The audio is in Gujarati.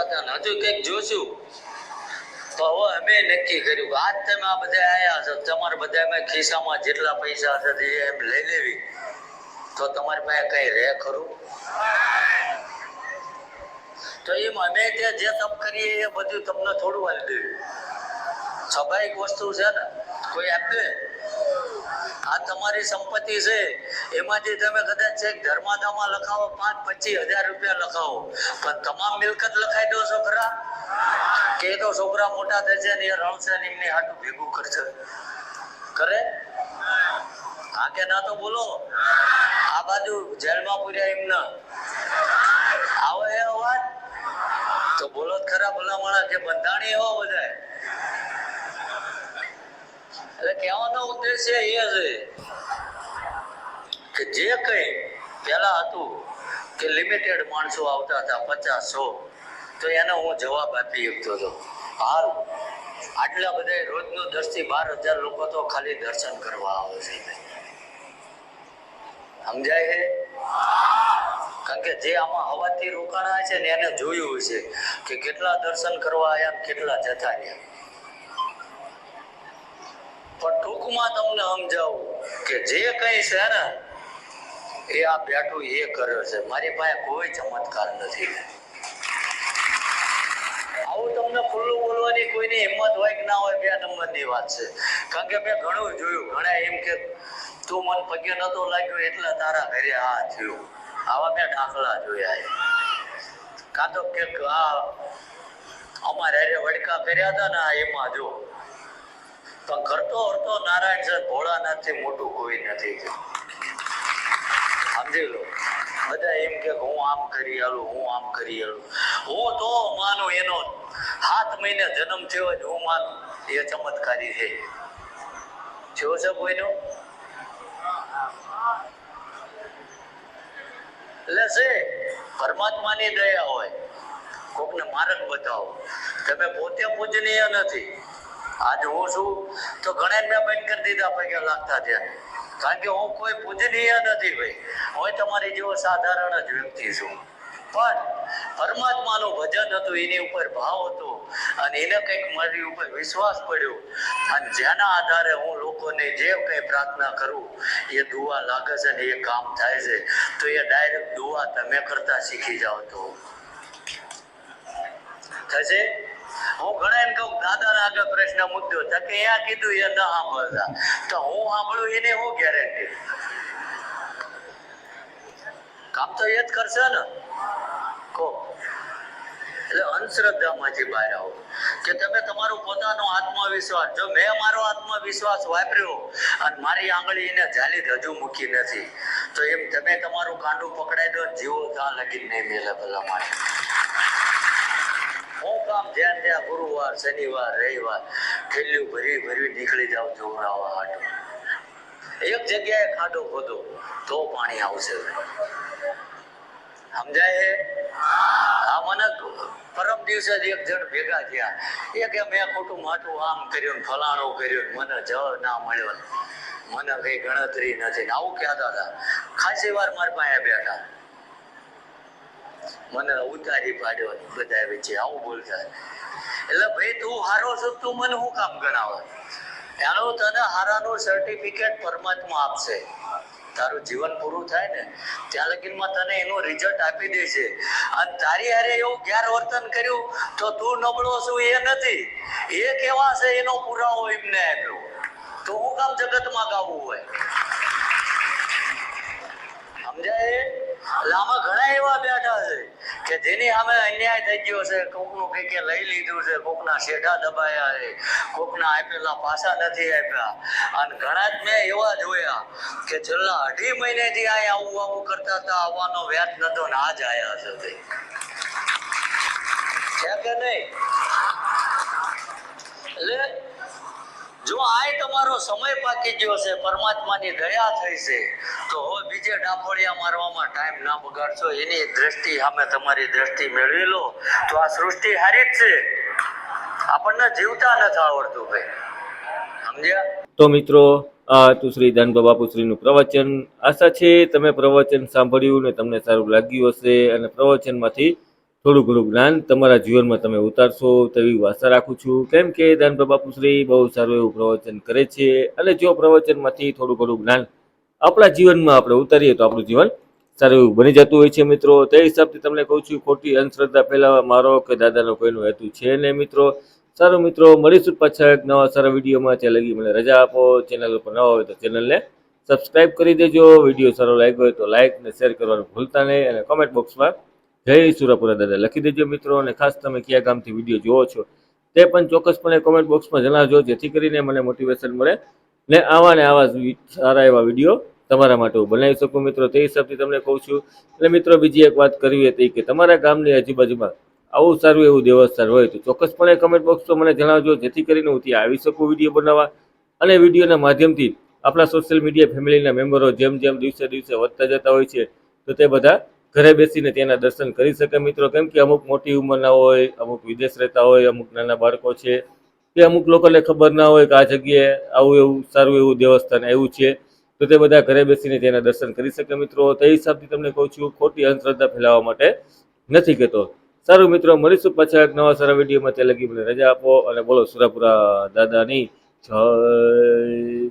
હતા હજુ કંઈક જોશું. તો હવે અમે નક્કી કર્યું કે આજ તમે આ બધા આવ્યા છો, તમારે બધા અમે ખિસ્સામાં જેટલા પૈસા છે તે એમ લઈ લેવી. તો તમારી પાસે કઈ રહે ખરું? તો એમ અમે ત્યાં જે તપ કરીએ એ બધું તમને થોડું આલી દેવું. સ્વાભાવિક વસ્તુ છે ને, કોઈ આપે? આ તમારી સંપત્તિ છે. એમાંથી તમે કદાચ ચેક ધર્માદામાં લખાવો, પાંચ, પચીસ હજાર રૂપિયા લખાવો. પણ તમામ મિલકત લખાઈ દો છોકરા. કે તો છોકરા મોટા થશે ને એ રણશે ને હાટું ભેગું કરશે. કરે? હા કે ના તો બોલો. આ બાજુ જેલમાં પૂર્યા એમને. આવે અવાજ. તો બોલો ખરા ભલા માણસ જે બંધાણી હો બધા એટલે કહેવાનો ઉદ્દેશ્ય એ છે કે જે કંઈ પહેલાં હતું કે લિમિટેડ માણસો આવતા હતા, પચાસ સો તો એનો હું જવાબ આપી શકતો હતો. હાલ આટલા બધા રોજનું દસ બાર હજાર લોકો તો ખાલી દર્શન કરવા આવે છે. સમજાય છે? કારણ કે જે આમાં હવાથી રોકાણા છે ને એને જોયું છે કે કેટલા દર્શન કરવા આવ્યા કેટલા જતા રહ્યા પણ ટૂંકમાં તમને સમજાવું કે જે કઈ છે ને, એ આ બેઠું એ કર્યો છે. મારી પાસે કોઈ ચમત્કાર નથી. આવું તમને ખુલ્લું બોલવાની કોઈની હિંમત હોય કે ના હોય બે નંબરની વાત છે. કારણ કે મેં ઘણું જોયું, ઘણા એમ કે તું મન પગે નતો લાગ્યો એટલે તારા ઘરે આ થયું. આવા મેં દાખલા જોયા એ કાં તો કે આ અમારે અરે વડકા કર્યા હતા ને એમાં જો. પણ કરતો હરતો નારાયણ સર ભોળાનાથથી મોટું કોઈ નથી સમજી લો. બધા એમ કે હું આમ કરી આલું, હું આમ કરી આલું. હું તો માનું એનો સાત મહિને જન્મ થયો જ હું માનું, એ ચમત્કારી છે. થયો છે કોઈનો? એટલે છે, પરમાત્માની દયા હોય. કોકને માર્ગ બતાવો. તમે પોતે પૂજનીય નથી. આજે હું છું, તો ઘણા મેં બંધ કરી દીધા પૈકી લાગતા ત્યાં કારણ કે હું કોઈ પૂજનીય નથી ભાઈ. હું તમારી જેવો સાધારણ જ વ્યક્તિ છું. પણ પરમાત્માનું ભજન હતું, એની ઉપર ભાવ હતો, અને એને કંઈક મારી ઉપર વિશ્વાસ પડ્યો. અને જેના આધારે હું લોકોને જે કંઈ પ્રાર્થના કરું, એ દુવા લાગે છે ને એ કામ થાય છે, તો એ ડાયરેક્ટ દુવા તમે કરતા શીખી જાઓ તો. થશે? હું ઘણા એમ કહું દાદા આગળ પ્રશ્ન મુદ્દો તો કે એ કીધું એ ન સાંભળતા. તો હું સાંભળું એને હું ગેરંટી કામ તો એ જ કરશે ને. કો એટલે અંધશ્રદ્ધામાંથી બહાર આવો. કે તમે તમારો પોતાનો આત્મવિશ્વાસ, જો મેં મારો આત્મવિશ્વાસ વાપર્યો અને મારી આંગળી એને જાલી હજુ મૂકી નથી, તો એમ તમે તમારું કાંડું પકડાઈ દો જીવો ત્યાં લગી નહીં મેલે ભલા માટે હું કામ જ્યાં ત્યાં ગુરુવાર, શનિવાર, રવિવાર, ઠેલ્યું ભરી ભરી નીકળી જાવ જોવરાવા હાટો. એક જગ્યાએ ખાડો ખોદો, તો પાણી આવશે. સમજાય હે? આ મને પરમ દિવસે જ એક જણ ભેગા થયા. એ કે મેં ખોટું માટું આમ કર્યું ફલાણું કર્યું મને જળ ના મળ્યો મને કઈ ગણતરી નથી આવું કહેતા હતા. ખાસી વાર મારી પાસે બેઠા. મને ઉતારી પાડ્યો બધા વચ્ચે આવું બોલતા એટલે ભાઈ, તું હારો છો તું મને શું કામ ગણાવે? એનો તને હારાનું સર્ટિફિકેટ પરમાત્મા આપશે. તારું જીવન પૂરું થાય ને, ત્યાં લગીનમાં તને એનું રિઝલ્ટ આપી દેશે. અને તારી હારે એવું ગેરવર્તન કર્યું તો તું નબળો છું એ નથી. એ કેવા છે એનો પુરાવો એમને આપ્યો. તો હું કામ જગતમાં ગાવું હોય? સમજાય? એટલે આમાં ઘણા એવા બેઠા છે. કે જેની સામે અન્યાય થઈ ગયો છે, કોકનું કઈ કે લઈ લીધું છે, કોકના શેઢા દબાયા છે, કોકના આપેલા પાસા નથી આપ્યા. અને ઘણા જ મેં એવા જોયા કે છેલ્લા અઢી મહિનેથી અહીંયા આવું આવું કરતા હતા, આવવાનો વ્યાજ નતો ને આજ આયા છે છે કે નહીં? એટલે જો આય તમારો સમય પાકી ગયો છે, પરમાત્માની દયા થઈ છે, તો હવે બીજે ડાફોડિયા મારવામાં ટાઈમ ના બગાડશો. એની દ્રષ્ટિ સામે તમારી દ્રષ્ટિ મેળવી લો. તો આ સૃષ્ટિ હારી જ છે. આપણને જીવતા નથી આવડતું ભાઈ. સમજ્યા? તો મિત્રો, આ હતું શ્રી દાનબા બાપુશ્રીનું પ્રવચન. આશા છે, તમે પ્રવચન સાંભળ્યું ને તમને સારું લાગ્યું હશે અને પ્રવચનમાંથી થોડું ઘણું જ્ઞાન તમારા જીવનમાં તમે ઉતારશો તેવી આશા રાખું છું. કેમ કે દાન બાપુશ્રી બહુ સારું એવું પ્રવચન કરે છે અને જો પ્રવચનમાંથી થોડું ઘણું જ્ઞાન આપણા જીવનમાં આપણે ઉતારીએ તો આપણું જીવન સારું એવું બની જતું હોય છે મિત્રો. તે હિસાબથી તમને કહું છું, ખોટી અંધશ્રદ્ધા ફેલાવવા મારો કે દાદાનો કોઈનો હેતુ છે ને મિત્રો. સારું મિત્રો, મળીશું પાછા એક નવા સારા વિડીયોમાં. ત્યાં લગી મને રજા આપો. ચેનલ ઉપર નવા હોય તો ચેનલને સબસ્ક્રાઇબ કરી દેજો. વીડિયો સારો લાગ્યો હોય તો લાઇક ને શેર કરવાનું ભૂલતા નહીં અને કોમેન્ટ બોક્સમાં જય સુરાપુરા દાદા લખી દેજો મિત્રો અને ખાસ તમે કયા ગામથી વીડિયો જુઓ છો તે પણ ચોક્કસપણે કોમેન્ટ બોક્સમાં જણાવજો, જેથી કરીને મને મોટિવેશન મળે ને આવા ને આવા સારા એવા વીડિયો તમારા માટે હું બનાવી શકું મિત્રો. તે હિસાબથી તમને કહું છું. એટલે મિત્રો, બીજી એક વાત કરવી હતી કે તમારા ગામની આજુબાજુમાં આવું સારું એવું દેવસ્થાન હોય તો ચોક્કસપણે કમેન્ટ બોક્સમાં મને જણાવજો, જેથી કરીને હું ત્યાં આવી શકું વીડિયો બનાવવા. અને વિડીયોના માધ્યમથી આપણા સોશિયલ મીડિયા ફેમિલીના મેમ્બરો જેમ જેમ દિવસે દિવસે વધતા જતા હોય છે, તો તે બધા ઘરે બેસીને તેના દર્શન કરી શકે મિત્રો. કેમ કે અમુક મોટી ઉંમરના હોય, અમુક વિદેશ રહેતા હોય, અમુક નાના બાળકો છે, કે અમુક લોકોને ખબર ના હોય કે આ જગ્યાએ આવું એવું, સારું એવું દેવસ્થાન આવ્યું છે. તો તે બધા ઘરે બેસીને તેના દર્શન કરી શકે મિત્રો. તે હિસાબથી તમને કહું છું, ખોટી અંધશ્રદ્ધા ફેલાવવા માટે નથી કહેતો. સારું મિત્રો, મળીશું પાછા એક નવા સારા વિડીયોમાં. તે લગી મને રજા આપો અને બોલો સુરાપુરા દાદાની જય.